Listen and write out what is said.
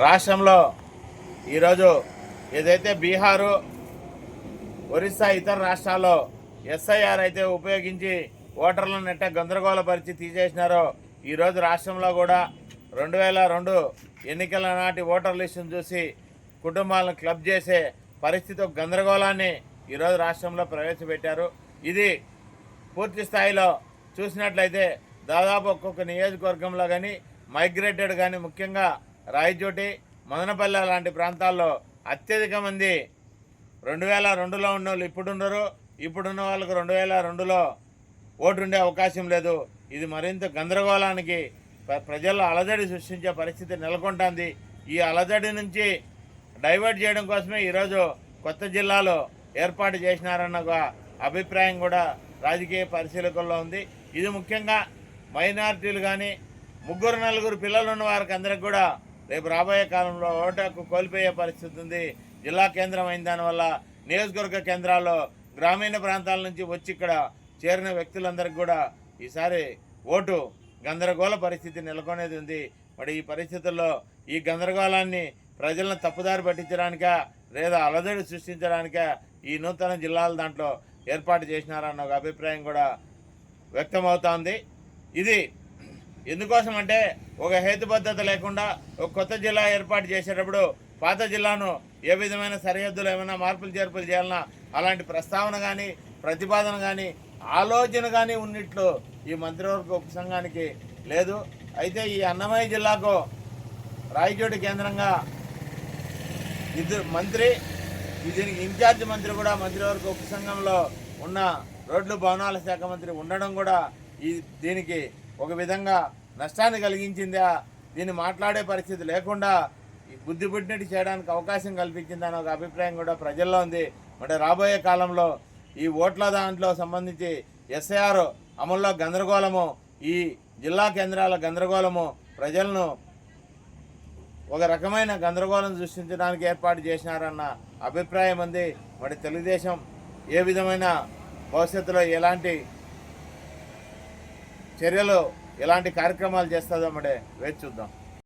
రాష్ట్రంలో ఈరోజు ఏదైతే బీహారు ఒరిస్సా ఇతర రాష్ట్రాల్లో ఎస్ఐఆర్ అయితే ఉపయోగించి ఓటర్లను నెట్ట గందరగోళపరిచి తీసేసినారో ఈరోజు రాష్ట్రంలో కూడా రెండు వేల రెండు ఎన్నికల నాటి ఓటర్ లిస్టును చూసి కుటుంబాలను క్లబ్ చేసే పరిస్థితి గందరగోళాన్ని ఈరోజు రాష్ట్రంలో ప్రవేశపెట్టారు. ఇది పూర్తి స్థాయిలో చూసినట్లయితే దాదాపు ఒక్కొక్క నియోజకవర్గంలో కానీ మైగ్రేటెడ్ కానీ ముఖ్యంగా రాయచోటి మదనపల్లె లాంటి ప్రాంతాల్లో అత్యధిక మంది రెండు వేల రెండులో ఉన్న వాళ్ళు ఇప్పుడున్నారు ఇప్పుడున్న వాళ్ళకు రెండు వేల రెండులో ఓటు ఉండే అవకాశం లేదు. ఇది మరింత గందరగోళానికి ప్ర- ప్రజల్లో అలజడి సృష్టించే పరిస్థితి నెలకొంటుంది. ఈ అలజడి నుంచి డైవర్ట్ చేయడం కోసమే ఈరోజు కొత్త జిల్లాలో ఏర్పాటు చేసినారన్న అభిప్రాయం కూడా రాజకీయ పరిశీలకుల్లో ఉంది. ఇది ముఖ్యంగా మైనార్టీలు కానీ ముగ్గురు నలుగురు పిల్లలు ఉన్న వారికి అందరికి కూడా రేపు రాబోయే కాలంలో ఓటాకు కోల్పోయే పరిస్థితి ఉంది. జిల్లా కేంద్రం అయిన దానివల్ల నియోజకవర్గ కేంద్రాల్లో గ్రామీణ ప్రాంతాల నుంచి వచ్చి ఇక్కడ చేరిన వ్యక్తులందరికీ కూడా ఈసారి ఓటు గందరగోళ పరిస్థితి నెలకొనేది ఉంది. మరి ఈ పరిస్థితుల్లో ఈ గందరగోళాన్ని ప్రజలను తప్పుదారి పట్టించడానికా లేదా అలజడి సృష్టించడానిక ఈ నూతన జిల్లాల దాంట్లో ఏర్పాటు చేసినారన్న ఒక అభిప్రాయం కూడా వ్యక్తమవుతోంది ఇది ఎందుకోసం అంటే ఒక హేతుబద్ధత లేకుండా ఒక కొత్త జిల్లా ఏర్పాటు చేసేటప్పుడు పాత జిల్లాను ఏ విధమైన సరిహద్దులు ఏమైనా మార్పులు చేర్పులు చేయాలన్నా అలాంటి ప్రస్తావన కానీ ప్రతిపాదన కానీ ఆలోచన కానీ ఉన్నట్లు ఈ మంత్రివర్గ ఉపసంఘానికి లేదు. అయితే ఈ అన్నమయ్య జిల్లాకు రాయచోటి కేంద్రంగా ఇద్దరు మంత్రి దీనికి ఇన్ఛార్జ్ మంత్రి కూడా మంత్రివర్గ ఉపసంఘంలో ఉన్న రోడ్లు భవనాల శాఖ మంత్రి ఉండడం కూడా ఈ దీనికి ఒక విధంగా నష్టాన్ని కలిగించిందా? దీన్ని మాట్లాడే పరిస్థితి లేకుండా ఈ బుద్ధి పుట్టినట్టు చేయడానికి అవకాశం కల్పించిందని ఒక అభిప్రాయం కూడా ప్రజల్లో ఉంది. మరి రాబోయే కాలంలో ఈ ఓట్ల దాంట్లో సంబంధించి ఎస్ఐఆర్ అమల్లో గందరగోళము ఈ జిల్లా కేంద్రాల గందరగోళము ప్రజలను ఒక రకమైన గందరగోళం సృష్టించడానికి ఏర్పాటు చేసినారన్న అభిప్రాయం ఉంది. మరి తెలుగుదేశం ఏ విధమైన భవిష్యత్తులో ఎలాంటి చర్యలు ఎలాంటి కార్యక్రమాలు చేస్తుందో మరి వేచి చూద్దాం.